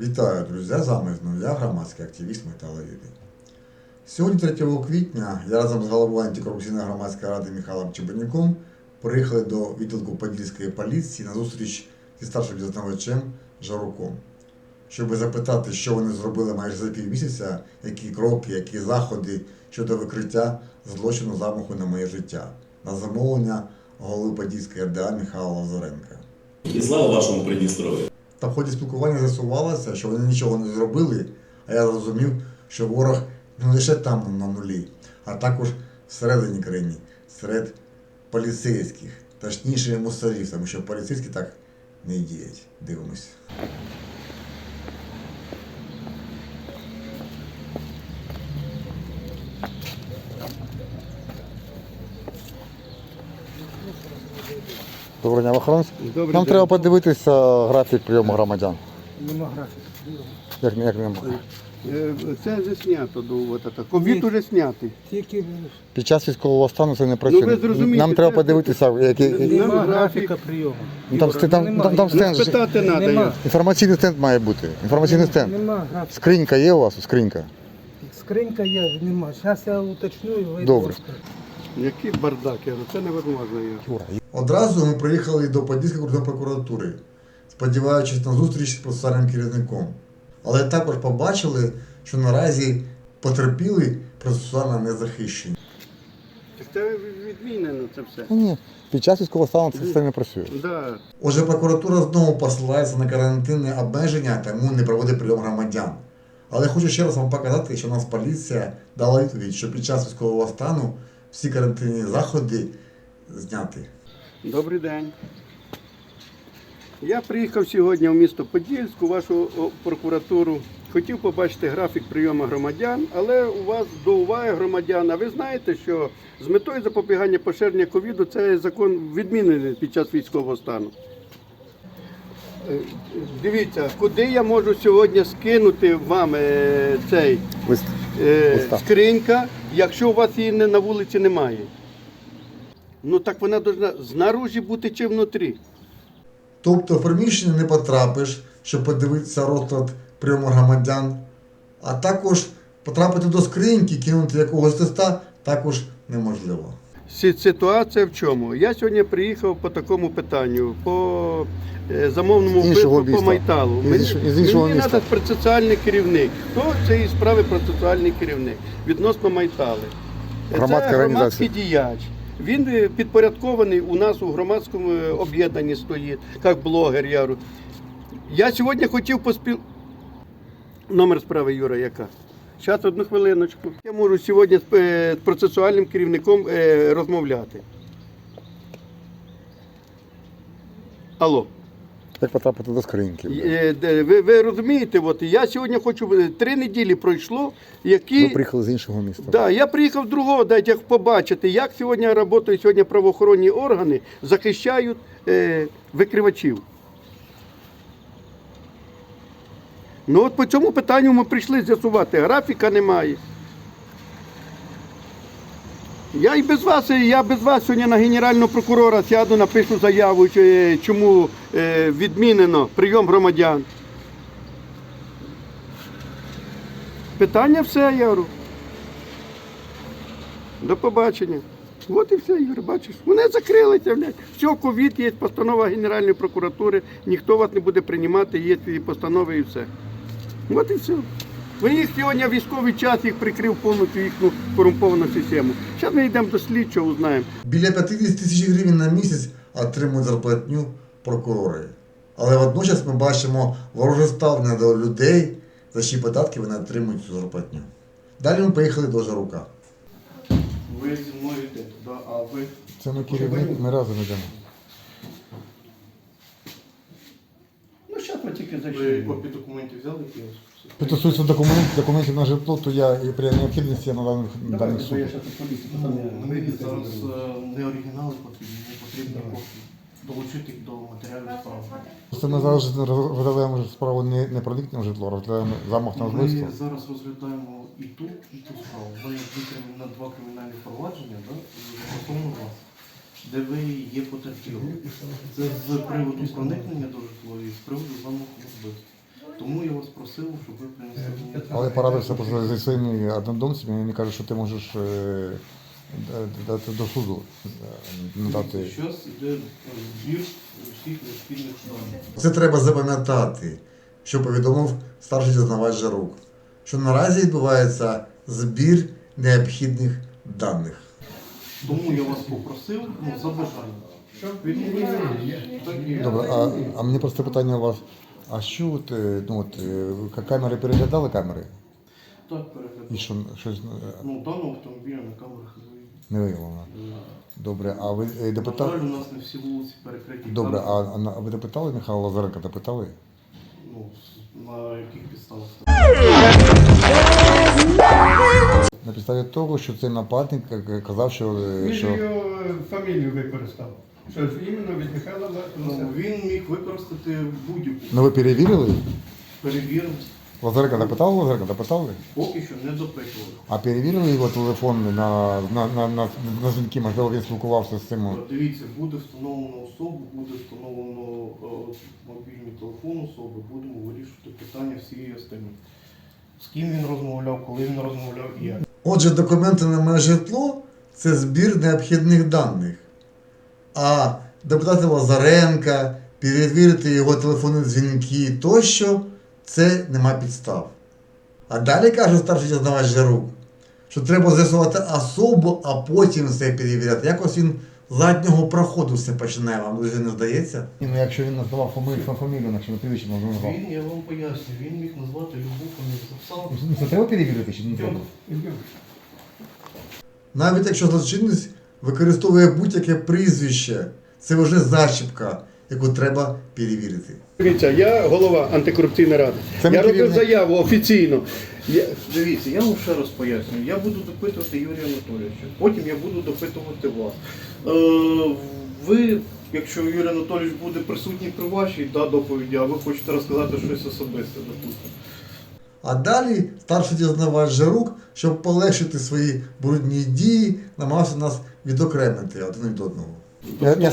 Вітаю, друзі! З вами знову я, громадський активіст Металоїди. Сьогодні, 3 квітня, я разом з головою антикорупційної громадської ради Михайлом Чебанюком приїхали до відділку Подільської поліції на зустріч зі старшим дізнавачем Жаруком, щоб запитати, що вони зробили майже за півмісяця, які кроки, які заходи щодо викриття злочину замаху на моє життя на замовлення голови Подільської РДА Михайла Лазаренка. І слава вашому Придністров'ю. Та в ході спілкування з'ясувалося, що вони нічого не зробили, а я зрозумів, що ворог не лише там на нулі, а також всередині країни, серед поліцейських, точніше мусорів, тому що поліцейські так не діють. Дивимось. Доброго дня, охоронець. Добрий Нам день. треба подивитися графік прийому громадян. Нема графіку. Як, як нема? Е, Це вже знято до от. Ковід уже знятий. Тільки Під час військового стану це не працює. Ну, ви зрозумієте, Нам треба це- подивитися, які, Нема нема графіка. прийому. Ну, там, там, там, там, там стенд. же- Спитати треба. Нема. Інформаційний стенд має бути. Інформаційний стенд. Нема графіка. Скринька є у вас? Скринька. Скринька є, нема. Зараз я уточню і ви Добре. Який бардак, я це невозможно. Одразу ми приїхали до Подільської окружної прокуратури, сподіваючись на зустріч з процесуальним керівником. Але також побачили, що наразі потерпіли процесуально не захищені. Так це відмінено це все. Ну, ні, під час військового стану це все не працює. Да. Отже, прокуратура знову посилається на карантинне обмеження, тому не проводить прийом громадян. Але хочу ще раз вам показати, що у нас поліція дала відповідь, що під час військового стану всі карантинні заходи зняті. Добрий день. Я приїхав сьогодні в місто Подільськ, у вашу прокуратуру. Хотів побачити графік прийому громадян, але у вас до уваги громадян. А ви знаєте, що з метою запобігання поширення ковіду цей закон відмінений під час військового стану. Е, Дивіться, куди я можу сьогодні скинути вам е, цей Лист. Е, скринька, якщо у вас її не- на вулиці немає. Ну так вона повинна знаружі бути чи внутрі. Тобто в приміщення не потрапиш, щоб подивитися розклад прийому громадян, а також потрапити до скриньки, кинути якогось листа також неможливо. Ситуація в чому? Я сьогодні приїхав по такому питанню, по е, замовному З по. Майталу. Іншого- з іншого мені міста. треба процесуальний керівник. Хто цієї справи процесуальний керівник відносно Майтали? Громадська Це громадський діяч. Він е, підпорядкований у нас у громадському е, об'єднанні стоїть, як блогер. Я, я сьогодні хотів поспіл... Номер справи Юра, яка? Зараз одну хвилиночку. Я можу сьогодні з е, процесуальним керівником е, розмовляти. Алло. Як потрапити до скриньки? Е, Ви, ви розумієте, от я сьогодні хочу три неділі пройшло, які. Ви приїхали з іншого міста. Да, я приїхав з другого, дайте побачити, як сьогодні працюють сьогодні правоохоронні органи, захищають е, викривачів. Ну от по цьому питанню ми прийшли з'ясувати, графіка немає. Я і без вас, я без вас сьогодні на генерального прокурора сяду, напишу заяву, е, чому е, відмінено прийом громадян. Питання все, я говорю. До побачення. От і все, Ігор, бачиш. Вони закрилися, блядь. Все, ковід, є постанова Генеральної прокуратури, ніхто вас не буде приймати, є постанови і все. От і все. Ви сьогодні військовий час їх прикрив повністю їхню корумповану систему. Зараз ми йдемо до слідчого, узнаємо. Біля 50 тисяч гривень на місяць отримують зарплатню прокурори. Але водночас ми бачимо вороже ставлення до людей, за чиї податки вони отримують цю зарплатню. Далі ми поїхали до Жарука. Ви зі мною йдете, да? а ви? Це ми керівник, ми разом йдемо. Ну, зараз ви тільки Ви зайшли. копії документів взяли якісь? Що стосується документів, документів на житло, то я і при необхідності я надам даних суду. Мені зараз е, не оригінали потрібні, не потрібні копії. Долучити їх до матеріалів справи. Просто ми зараз розглядаємо справу не, не про літнє житло, розглядаємо замах на Ми зараз розглядаємо і ту, і ту справу. У мене на два кримінальні провадження да, стосовно вас, де ви є потерпілим. Це з приводу проникнення до житла і з приводу замаху на вбивство. Тому я вас просив, щоб ви принесли. Але порадився просто зі своїми однодумцями, і вони кажуть, що ти можеш е, дати до суду е, надати. Зараз йде збір всіх необхідних даних. Це треба запам'ятати, що повідомив старший дізнавач Жарук, що наразі відбувається збір необхідних даних. Тому я вас попросив ну, за бажання. Добре, а, а мені просто питання у вас. А що от, е, ну от, е, камери переглядали камери? Так, І що щось е, Ну, даного автомобіля на камерах не виявлено. не виявлено? Добре, а ви е, На допитали? у нас не всі вулиці перекриті. Добре, а, камерами. а на- а ви допитали Михайла Лазаренка, допитали? Ну, на яких підставах? На підставі того, що цей нападник е, казав, що, е, Він що його фамілію використав. Що іменно від Михайла Ну, він міг використати будь-яку. ну ви перевірили? Перевірив, Лазаренка допитали, Лазаренка допитали? поки що не допитували. А перевірили його телефон на, на, на, на, на дзвінки, можливо, він спілкувався з цим. Дивіться, буде встановлено особу, буде встановлено е, мобільний телефон особи, будемо вирішувати питання всієї остальні. З ким він розмовляв, коли він розмовляв і як. Отже, документи на моє житло це збір необхідних даних. А допитати Лазаренка, перевірити його телефонні дзвінки тощо, це нема підстав. А далі каже старший дізнавач Жарук, що треба з'ясувати особу, а потім все перевіряти. Якось він заднього проходу все починає, вам дуже не здається? Ні, ну якщо він назвав фамілію, фамілію, якщо не прізвище назвав. Він, я вам поясню, він міг назвати любу фамілію. Записав. Це треба перевірити чи не треба? Навіть якщо злочинець використовує будь-яке прізвище, це вже зачіпка, яку треба перевірити. Дивіться, я голова антикорупційної ради. Це я робив керівник. заяву офіційно. Дивіться, я вам ще раз пояснюю. Я буду допитувати Юрія Анатолійовича, потім я буду допитувати вас. Е, ви, якщо Юрій Анатолійович буде присутній при вашій да, доповіді, а ви хочете розказати щось особисте, допустимо. А далі старший дізнавач Жарук, щоб полегшити свої брудні дії, намагався нас відокремити один від одного.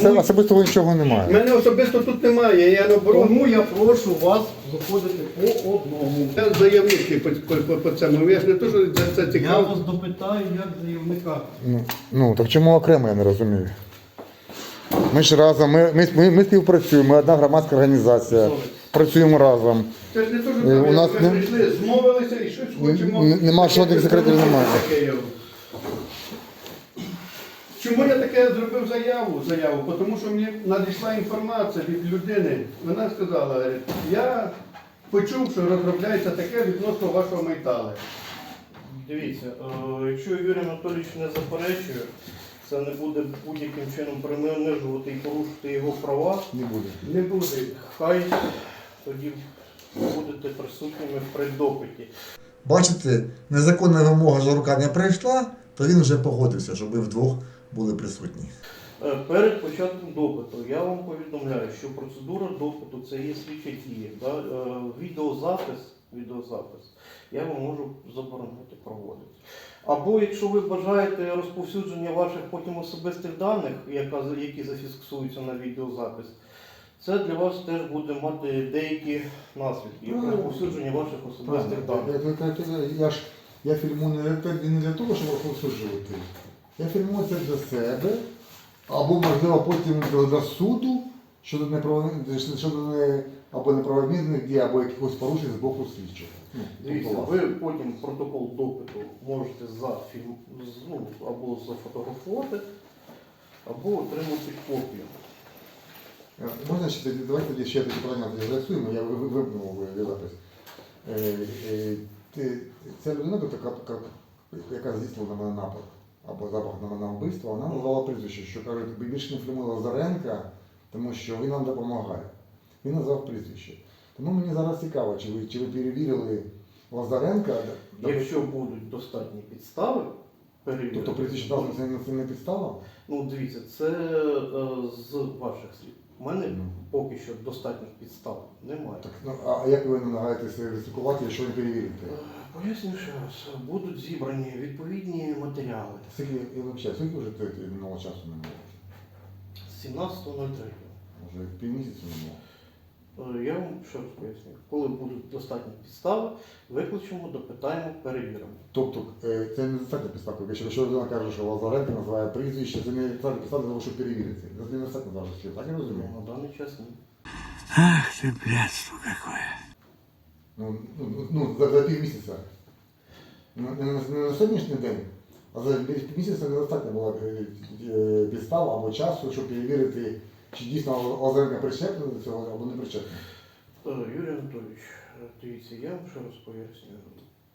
Тому- особисто нічого в мене особисто тут немає, я наоборот. Тому я прошу вас заходити по одному. Я заявники по, по, по, по цьому. Я ж не то, що це, це Я цікаво. вас допитаю як заявника. Ну, ну так чому окремо, я не розумію. Ми ж разом, ми, ми, ми, ми співпрацюємо, ми одна громадська організація. Працюємо разом. Це ж не то, що Е, там, у нас ми не- прийшли, змовилися і щось хочемо. Н- нема жодних секретів, немає. Таке я- Чому я таке зробив заяву? Заяву? Тому що мені надійшла інформація від людини. Вона сказала, я почув, що розробляється таке відносно вашого майтали. Дивіться, е, якщо Юрій Анатолійович не заперечує, це не буде будь-яким чином принижувати і порушити його права, Не буде. Не буде. хай тоді будете присутніми при допиті. Бачите, незаконна вимога Жарука не прийшла, то він вже погодився, щоб ви вдвох були присутні. Е, Перед початком допиту я вам повідомляю, що процедура допиту це є слідча дія. Да? Е, Відеозапис, відеозапис я вам можу заборонити проводити. Або якщо ви бажаєте розповсюдження ваших потім особистих даних, яка, які зафіксуються на відеозапис, це для вас теж буде мати деякі наслідки, як розповсюдження ваших особистих даних. Я ж я фільмую не не для того, щоб розповсюджувати. Я фільмую це для себе, або, можливо, потім до, суду щодо неправомірних щодо не, або неправомірних дій, або якихось порушень з боку слідчого. Ну, Дивіться, тобто ви потім протокол допиту можете зафільм... ну, або зафотографувати, або отримати копію. Е, Можна ще тоді, давайте тоді ще такі питання з'ясуємо, я ви- ви- вимкнув е, запис. Е, е, Ця людина, така, яка, яка здійснила на мене напад, або запах на мене вбивства, вона назвала прізвище, що кажуть, тобі більше не фільмує Лазаренка, тому що він нам допомагає. Він назвав прізвище. Тому мені зараз цікаво, чи ви, чи ви перевірили Лазаренка, Якщо будуть достатні підстави, перевірити. тобто прізвище названо це не- це не підстава? Ну, дивіться, це е, з ваших слів. У мене поки що достатніх підстав немає. Так, ну, а як ви намагаєтеся ризикувати, якщо не перевірите? Е, Поясню ще раз, будуть зібрані відповідні матеріали Скільки, я вибачаю, скільки вже ти нового часу не було? з 17.03. Може, півмісяця не було. Е, Я вам ще раз поясню. Коли будуть достатні підстави, викличемо, допитаємо, перевіримо. Тобто, е, це не достатньо підставки. Якщо людина каже, що Лазаренко називає прізвище, це не достатньо підстави для того, щоб перевірити. Це не достатньо зараз так я розумію? На даний час ні. Ах ты, блядство какое. Ну, ну, ну за, за пів місяця. Не, на- не на сьогоднішній день, а за пів місяця недостатньо було е, е, або часу, щоб перевірити, чи дійсно Лазаренко причетний до цього або не причетний. Е, Юрій Анатолійович, дивіться, я вам ще раз пояснюю.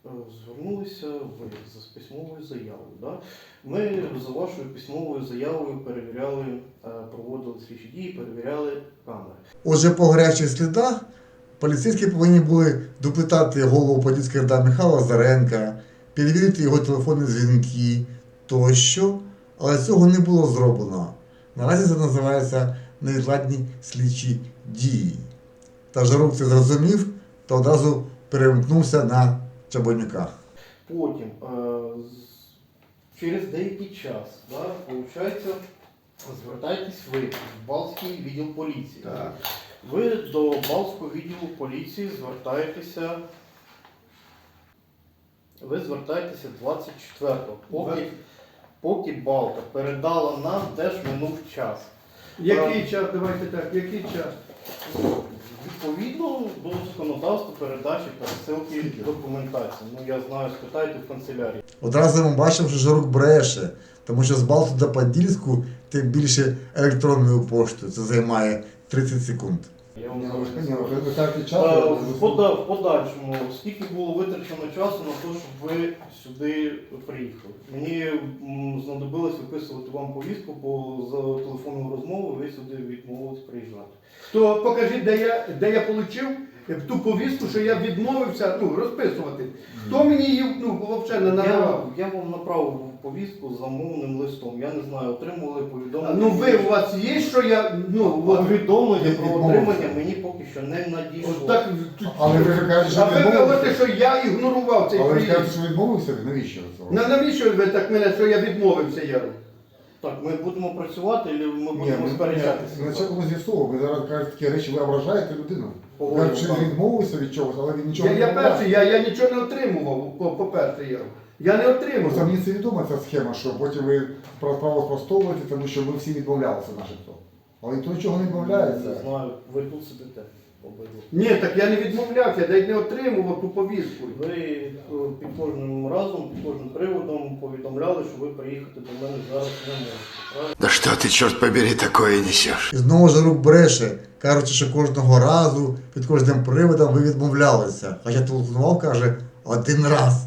Е, Звернулися ви з письмовою заявою. Да? Ми за вашою письмовою заявою перевіряли, е, проводили слідчі дії, перевіряли камери. Отже, по гарячих слідах поліцейські повинні були допитати голову Подільської РДА Михайла Лазаренка, перевірити його телефонні дзвінки тощо, але цього не було зроблено. Наразі це називається невідкладні слідчі дії. Та Жарук це зрозумів та одразу перемкнувся на Чабонюка. Потім, е, через деякий час, да, виходить, звертаєтесь ви в Балтський відділ поліції. Так. Ви до Балтського відділу поліції звертаєтеся. Ви звертаєтеся 24-го. Поки, поки Балта передала нам, теж минув час. Який час, давайте так, який час? Відповідно до законодавства передачі пересилки документації. Ну я знаю, спитайте в канцелярії. Одразу ми бачимо, що Жарук бреше, тому що з Балту до Подільську тим більше електронною поштою. Це займає 30 секунд. Я вам Ні, ви ж- ні, скажу. ви кажете Е, В пода- в подальшому, скільки було витрачено часу на те, щоб ви сюди приїхали? Мені м, знадобилось виписувати вам повістку, бо за телефонну розмову ви сюди відмовились приїжджати. То покажіть, де я, де я отримав ту повістку, що я відмовився ну, розписувати. Хто мені її ну, взагалі не Я, надавав? я вам направив повістку з замовним листом. Я не знаю, отримували повідомлення. Ну ви у вас є, що я ну от повідомлення про отримання мені поки що не надійшло. От так, Але ви ж кажете, що а ви говорите, що я ігнорував цей Але ви приїзд. кажете, що відмовився, навіщо цього? На навіщо ви так мене, що я відмовився, я? Так, ми будемо працювати, чи ми Ні, будемо ми сперечатися? спочатку ми з'ясовуємо, ви зараз кажете такі речі, ви ображаєте людину. Погоджуємо, Кажуть, що так. він відмовився від чогось, але він нічого Я, не я перший, я, я нічого не отримував, по- по-перше, я. Я не Просто отримував. мені це відома ця схема, що потім ви про справу спростовуєте, тому що ми всі відмовлялися начебто. Але ніхто нічого не Не відмовляється. знаю, ви тут сидите обидва. Ні, так я не відмовлявся, я навіть не отримував ту повістку. Ви е, під кожним разом, під кожним приводом повідомляли, що ви приїхати до мене зараз не можете. Правильно? Да что ты, черт побери, такое несешь? І знову ж рук бреше, кажучи, що кожного разу під кожним приводом ви відмовлялися. Хоча телефонував, каже, один раз.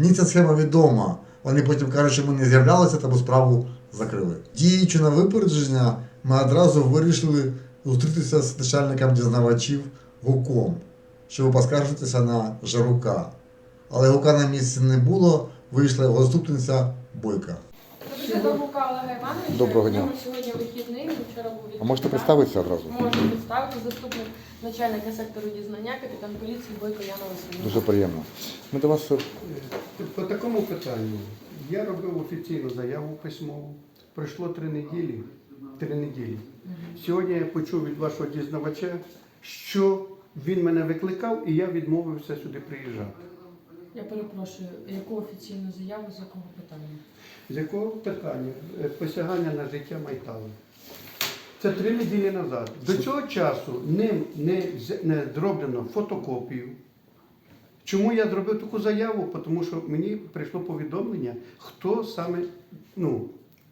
Мені ця схема відома. Вони потім кажуть, що ми не з'являлися, тому справу закрили. Діючи на випередження, ми одразу вирішили зустрітися з начальником дізнавачів Гуком, щоб поскаржитися на Жарука. Але Гука на місці не було, вийшла його заступниця Бойка. Доброго дня. Сьогодні вихідний, він вчора був А можете представитися одразу? Можу представити заступник начальника сектору дізнання, капітан поліції Бойко Яна Васильівна. Дуже приємно. Ми до вас По такому питанню я робив офіційну заяву письмову. Пройшло три неділі. Три неділі. Сьогодні я почув від вашого дізнавача, що він мене викликав і я відмовився сюди приїжджати. Я перепрошую, яку офіційну заяву з якого питання? З якого питання? Е, Посягання на життя Майтала. Це три неділі назад. До цього часу ним не, не зроблено фотокопію. Чому я зробив таку заяву? Тому що мені прийшло повідомлення, хто саме, ну,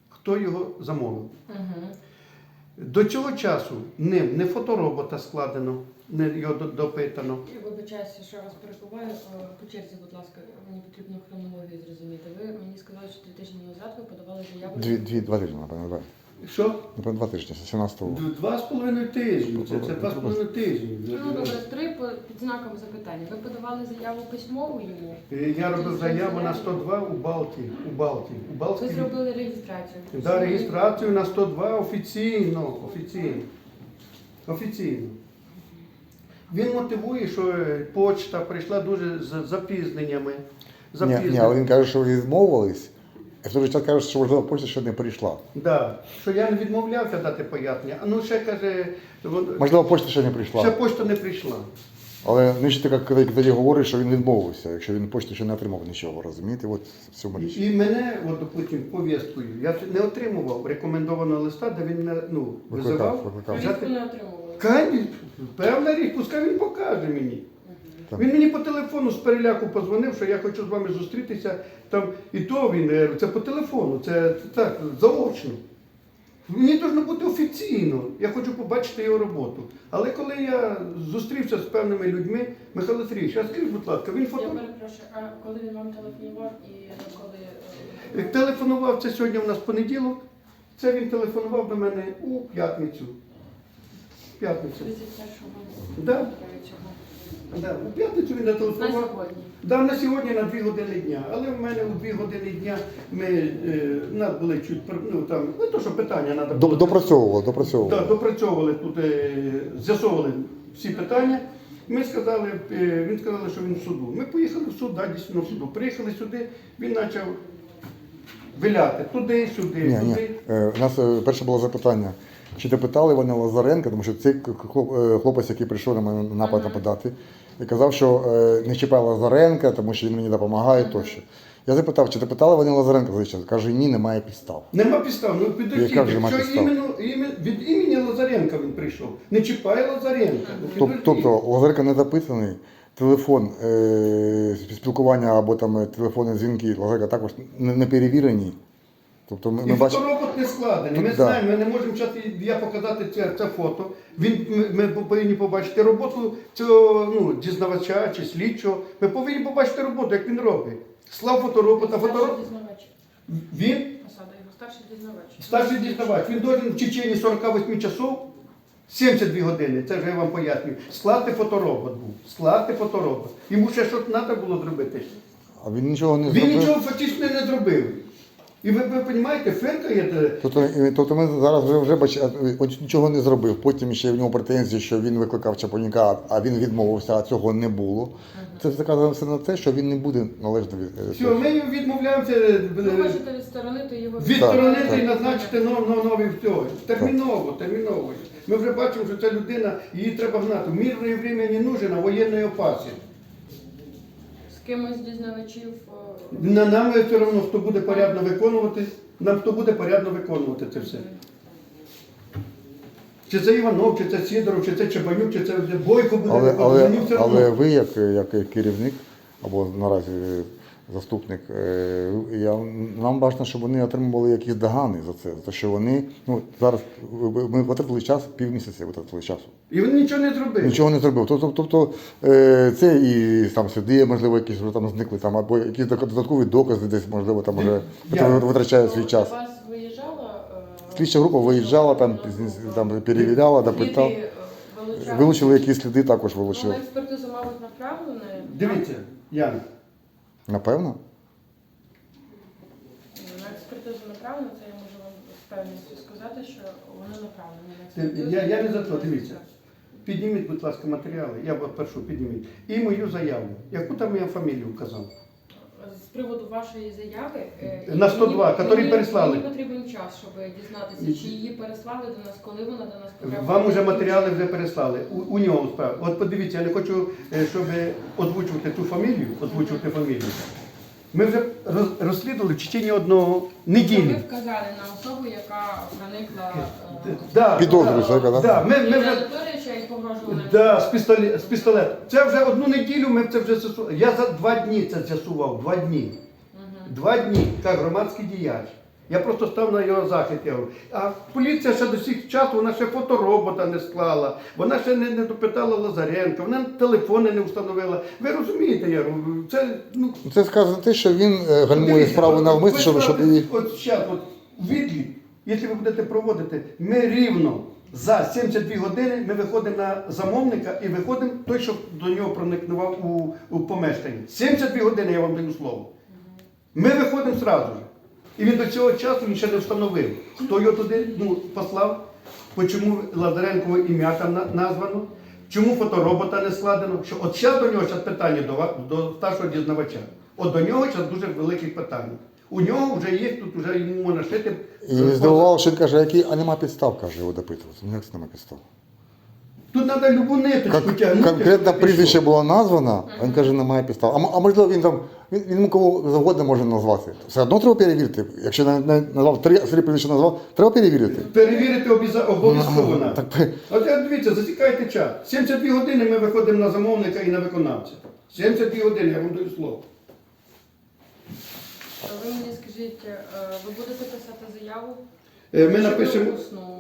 хто його замовив. Угу. До цього часу ним не фоторобота складено, не його до- допитано. Вибачаюся, що вас перебуваю. Е, По черзі, будь ласка, мені потрібно хронологію зрозуміти. Ви мені сказали, що три тижні назад ви подавали заяву. Дві, дві, два тижні, напевно, два. Що? Напевно, два тижні, з 17-го. Два з половиною тижні. Це, це два з половиною тижні. Ну добре, три по- під знаком запитання. Ви подавали заяву письмову йому? Е, Я робив заяву на 102 у Балті. У Балті. У Ви зробили реєстрацію? Да, реєстрацію на 102 офіційно. Офіційно. Офіційно. Він мотивує, що е, почта прийшла дуже з запізненнями. Ні, ні, але він каже, що ви відмовились, І в той же час кажуть, що можливо почта ще не прийшла. Да. Що я не відмовлявся дати пояснення. А ну ще каже, вон- Можливо, почта ще не ще прийшла. почта не прийшла. Але ну, ще така коли тоді говорить, що він відмовився, якщо він почту ще не отримав нічого, розумієте? От в цьому річ. І мене, от, допустим, повісткою, я не отримував рекомендованого листа, де він мене ну, Викликав, визивав. викликав. Повістку взяти- не отримували. Кай, певна річ, пускай він покаже мені. Так. Він мені по телефону з переляку позвонив, що я хочу з вами зустрітися. Там, і то він, е, це по телефону, це так, заочно. Мені повинно бути офіційно. Я хочу побачити його роботу. Але коли я зустрівся з певними людьми, Михайло Сергійович, а скажіть, будь ласка, він Я перепрошую, а коли він вам телефонував і коли е, телефонував це сьогодні у нас понеділок. Це він телефонував до мене у п'ятницю. П'ятницю. 31-го Да. Да, у п'ятницю він На зателефонував. сьогодні. Да, на сьогодні на 2 години дня. Але в мене у 2 години дня ми е, нас були чуть ну, там, не то, що питання треба До- Допрацьовував, допрацьовував. Да, допрацьовували тут, е, з'ясовували всі питання. Ми сказали, е, він сказав, що він в суду. Ми поїхали в суд, да, дійсно в суду. Приїхали сюди, він почав виляти туди, сюди, Ні, ні. туди. Е, У нас е, перше було запитання. Чи допитали вони Лазаренка, тому що цей е, хлопець, який прийшов на мене напад нападати, і казав, що е, не чіпай Лазаренка, тому що він мені допомагає тощо. Я запитав, чи допитали вони Лазаренка за час? Каже, ні, немає підстав. Нема підстав, ну ж що підстав? іменно, іме- від імені Лазаренка він прийшов. Не чіпає Лазаренка. Ну, Тоб- Тобто Лазаренко не допитаний, телефон е, спілкування або там телефонні дзвінки Лазаренка також не перевірені. Тобто ми, І ми бачимо. фоторобот не складений. Ми да. знаємо, ми не можемо зараз я показати це, це фото. Він, ми, ми повинні побачити роботу цього ну, дізнавача чи слідчого. Ми повинні побачити роботу, як він робить. Слав фоторобота, дізнавач. Він Посада його старший дізнавач. старший дізнавач. Він должен в течение 48 часов, 72 години, це вже я вам пояснюю, скласти фоторобот був. Скласти фоторобот. Йому ще щось треба було зробити. А він нічого не Він нічого фактично не зробив. І ви, ви розумієте, фиркає. Тобто, е, тобто ми зараз вже, вже бач, е, от нічого не зробив. Потім ще в нього претензії, що він викликав Чапоніка, а він відмовився, а цього не було. Це вказує все на те, що він не буде належно від. е, Все, ми відмовляємося е, Ви хочете відсторонити його від відсторонити Так, і назначити нов, нов, новий всього. Терміново, терміново. Ми вже бачимо, що ця людина, її треба гнати. В мирне время не нужен, а воєнної опасі. з кимось з дізнавачів. е, На нам все одно, хто буде порядно виконувати, нам хто буде порядно виконувати це все. Чи це Іванов, чи це Сідоров, чи це Чебанюк, чи це Бойко буде Але, виконувати. але, одно. але ви, як, як керівник або наразі е, заступник, е, я, нам бажано, щоб вони отримували якісь догани за це. За що вони ну, зараз ми витратили час, півмісяця витратили часу. І він нічого не зробив. Нічого не зробив. Тобто, тобто е, це і там сюди, можливо, якісь вже там зникли, там, або якісь додаткові докази десь, можливо, там вже витрачає свій час. вас виїжджала? е, Слідча група виїжджала, там, там перевіряла, е. Вилучили якісь сліди, також вилучили. експертизу, мабуть, направлені. Дивіться, Яна. Напевно. На експертизу направлено, це я можу вам з певністю сказати, що вони направлені на експертизу. я- я не за то, дивіться. Підніміть, будь ласка, матеріали, я вас прошу, підніміть. І мою заяву. Яку там я фамілію вказав? З приводу вашої заяви е, На 102, мені- котрі мені- переслали. Мені потрібен час, щоб дізнатися, чи її переслали до нас, коли вона до нас потрапила. Вам уже матеріали вже переслали. У, у нього справа. От подивіться, я не хочу, е, щоб озвучувати ту фамілію, озвучувати фамілію. Ми вже роз- розслідували в течение одного Ви неділі. вказали на особу, яка проникла е, Да, Підозрюється, да? Да, ми, ми вже, да, з, пістолет, з пістолетом. Це вже одну неділю ми це вже з'ясували. Я за два дні це з'ясував. Два дні. Два дні, як громадський діяч. Я просто став на його захист. Я говорю. А поліція ще до сих часу, вона ще фоторобота не склала, вона ще не, не допитала Лазаренка, вона телефони не встановила. Ви розумієте, я говорю, це ну. Це сказано те, що він е, гальмує справу навмисно, щоб, щоб її. От зараз, от відлік, якщо ви будете проводити, ми рівно за 72 години ми виходимо на замовника і виходимо той, що до нього проникнував у, у помешканні. 72 години я вам даю слово. Ми виходимо зразу. ж. І він до цього часу він ще не встановив, хто його туди ну, послав, по чому Лазаренкове ім'я там названо, чому фоторобота не складено. Що от зараз до нього зараз питання до, до старшого дізнавача. От до нього зараз дуже велике питання. У нього вже є, тут вже йому можна шити. І не здивував, що він каже, які, а нема підстав, каже, його допитувати. Як це нема підстав? Тут треба любу ниточку Кон- тягнути. конкретно щоб прізвище пішов. було названо, він каже, немає підстав. А, м- а можливо, він там, він, він кого завгодно може назвати. Все одно треба перевірити. Якщо на- на- назвав три, три прізвища назвав, треба перевірити. Перевірити обіза- обов'язково. Ну, надо. так пе- От дивіться, засікайте час. 72 години ми виходимо на замовника і на виконавця. 72 години, я вам даю слово. Ви мені скажіть, е, ви будете писати заяву? Е, Ми напишемо,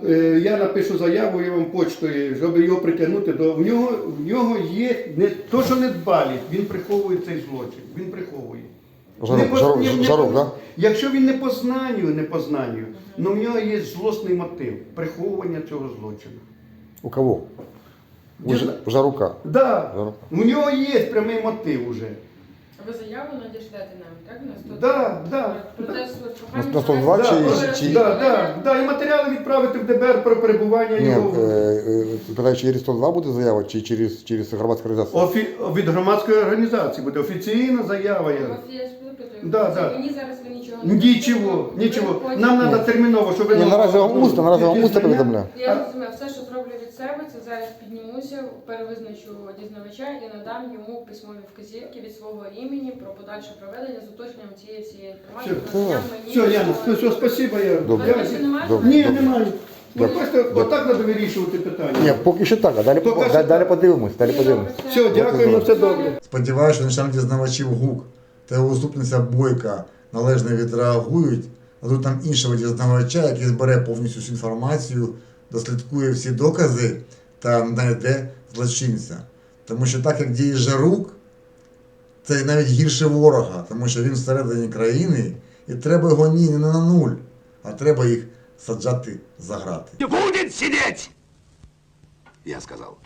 е, я напишу заяву і вам почтою, щоб його притягнути до. В нього, в нього є не то, що не дбалість, він приховує цей злочин. Він приховує. Жарок, Не жарок, ні, не жарок, да? Якщо він не по знанню, не по знанню, але в нього є злосний мотив приховування цього злочину. У кого? У, Ж- у Жарука. Да, Жарука. у нього є прямий мотив уже. Ви заяву надішлете нам, так? На 100? Да, да. протест те, що ви На 102 Да, чи- да, чи- да, да, да, і матеріали відправити в ДБР про перебування Ні, його. е, е, питаю, через 102 буде заява, чи через, через громадську організацію? Офі... Від громадської організації буде офіційна заява. Я... Я. Да, да. Мені зараз ви нічого Нічого, нічого. Нам треба терміново, щоб ви Ні, нам- наразі вам усно, наразі вам усно повідомляю. Я розумію, все, що зроблю від себе, це зараз піднімуся, перевизначу дізнавача і надам йому письмові вказівки від свого імені про подальше проведення з уточненням цієї всієї інформації. Все. надання мені Все, Яна, все, все, спасибо, я. Добре. Я- Ви більше не маєте? Добре. Ні, немає. Ну, Дякую. бачите, отак треба вирішувати питання. Ні, поки що так, а далі, Поки що далі, далі подивимось, далі подивимось. Все, дякуємо, все добре. Сподіваюся, що начальник дізнавачів ГУК та його заступниця Бойка належно відреагують, дадуть нам іншого дізнавача, який збере повністю всю інформацію, дослідкує всі докази та знайде злочинця. Тому що так як діє Жарук, це навіть гірше ворога, тому що він всередині країни, і треба його ні не на нуль, а треба їх саджати за грати. Будет сидеть! Я сказал.